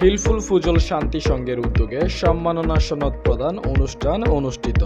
হিলফুল ফুজল শান্তি সংঘের উদ্যোগে সম্মাননা সনদ প্রদান অনুষ্ঠান অনুষ্ঠিত।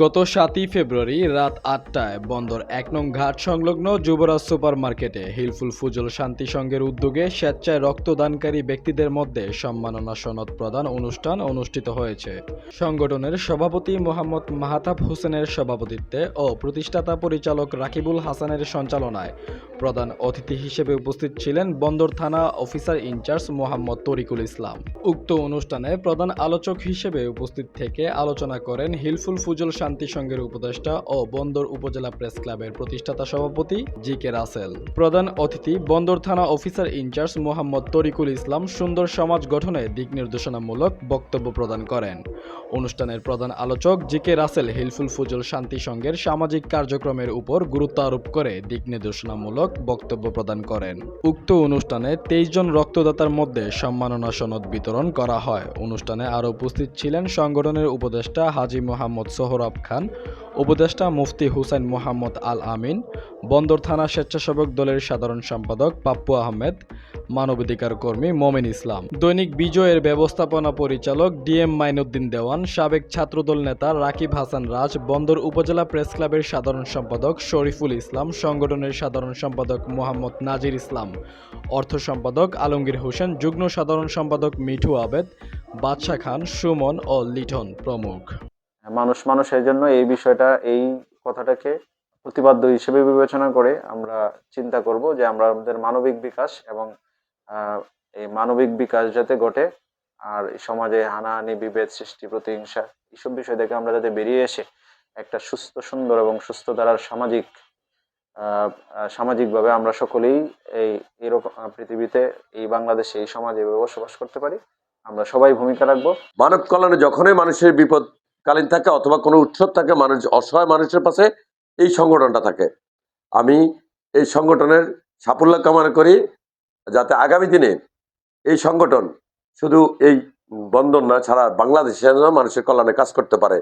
গত সাতই ফেব্রুয়ারি রাত আটটায় বন্দর এক নং ঘাট সংলগ্ন যুবরাজ সুপার মার্কেটে হিলফুল ফুজল শান্তি সংঘের উদ্যোগে স্বেচ্ছায় রক্তদানকারী ব্যক্তিদের মধ্যে সম্মাননা সনদ প্রদান অনুষ্ঠান অনুষ্ঠিত হয়েছে। সংগঠনের সভাপতি মোহাম্মদ মাহাতাব হোসেনের সভাপতিত্বে ও প্রতিষ্ঠাতা পরিচালক রাকিবুল হাসানের সঞ্চালনায় প্রধান অতিথি হিসেবে উপস্থিত ছিলেন বন্দর থানা officer in charge Mohammad Tarikul Islam. উক্ত অনুষ্ঠানে প্রধান আলোচক হিসেবে উপস্থিত থেকে আলোচনা করেন হিলফুল ফুজল শান্তি সংঘের উপদেষ্টা ও বন্দর উপজেলা প্রেস ক্লাবের প্রতিষ্ঠাতা সভাপতি জি কে রাসেল। প্রধান অতিথি, বন্দর থানা officer in charge Mohammad Tarikul Islam সুন্দর সমাজ গঠনে দিক নির্দেশনামূলক বক্তব্য প্রদান করেন। অনুষ্ঠানের প্রধান আলোচক জি কে রাসেল হিলফুল ফুজল শান্তি সংঘের সামাজিক কার্যক্রমের উপর গুরুত্ব আরোপ করে দিক নির্দেশনামূলক বক্তব্য প্রদান করেন। উক্ত অনুষ্ঠানে তেইশ জন রক্তদাতার মধ্যে সম্মাননা সনদ বিতরণ করা হয়। অনুষ্ঠানে আরও উপস্থিত ছিলেন সংগঠনের উপদেষ্টা হাজি মোহাম্মদ সোহরাব খান, উপদেষ্টা মুফতি হুসাইন মোহাম্মদ আল আমিন, বন্দর থানা স্বেচ্ছাসেবক দলের সাধারণ সম্পাদক পাপ্পু আহমেদ, মানবাধিকার কর্মী মমিন ইসলাম। দৈনিক বিজয়ের ব্যবস্থাপনা পরিচালক ডিএম মাইনুদ্দিন দেওয়ান, সাবেক ছাত্রদল নেতা রাকিব হাসান রাজ, বন্দর উপজেলা প্রেস ক্লাবের সাধারণ সম্পাদক শরীফুল ইসলাম, সংগঠনের সাধারণ সম্পাদক মোহাম্মদ নাজির ইসলাম, অর্থ সম্পাদক আলমগীর হোসেন, যুগ্ম সাধারণ সম্পাদক মিঠু আবেদ বাদশা খান, সুমন ও লিটন প্রমুখ। মানুষ মানুষের জন্য এই বিষয়টা, এই কথাটাকে প্রতিবাদ্য হিসেবে বিবেচনা করে আমরা চিন্তা করব যে আমরা আমাদের মানবিক বিকাশ এবং এই মানবিক বিকাশ যাতে ঘটে আর সমাজে হানাহানি, বিভেদ সৃষ্টি, প্রতিহিংসা এইসব বিষয় থেকে আমরা যাতে বেরিয়ে এসে একটা সুস্থ, সুন্দর এবং সুস্থ ধারার সামাজিক সামাজিকভাবে আমরা সকলেই এই, এরকম পৃথিবীতে, এই বাংলাদেশে, এই সমাজে বসবাস করতে পারি। আমরা সবাই ভূমিকা রাখব। মানব কল্যাণে যখনই মানুষের বিপদকালীন থাকে অথবা কোনো উৎসব থাকে, মানুষ অসহায় মানুষের পাশে এই সংগঠনটা থাকে। আমি এই সংগঠনের সাফল্য কামনা করি যাতে আগামী দিনে এই সংগঠন শুধু এই বন্দর না ছাড়া বাংলাদেশের মানুষের কল্যাণে কাজ করতে পারে।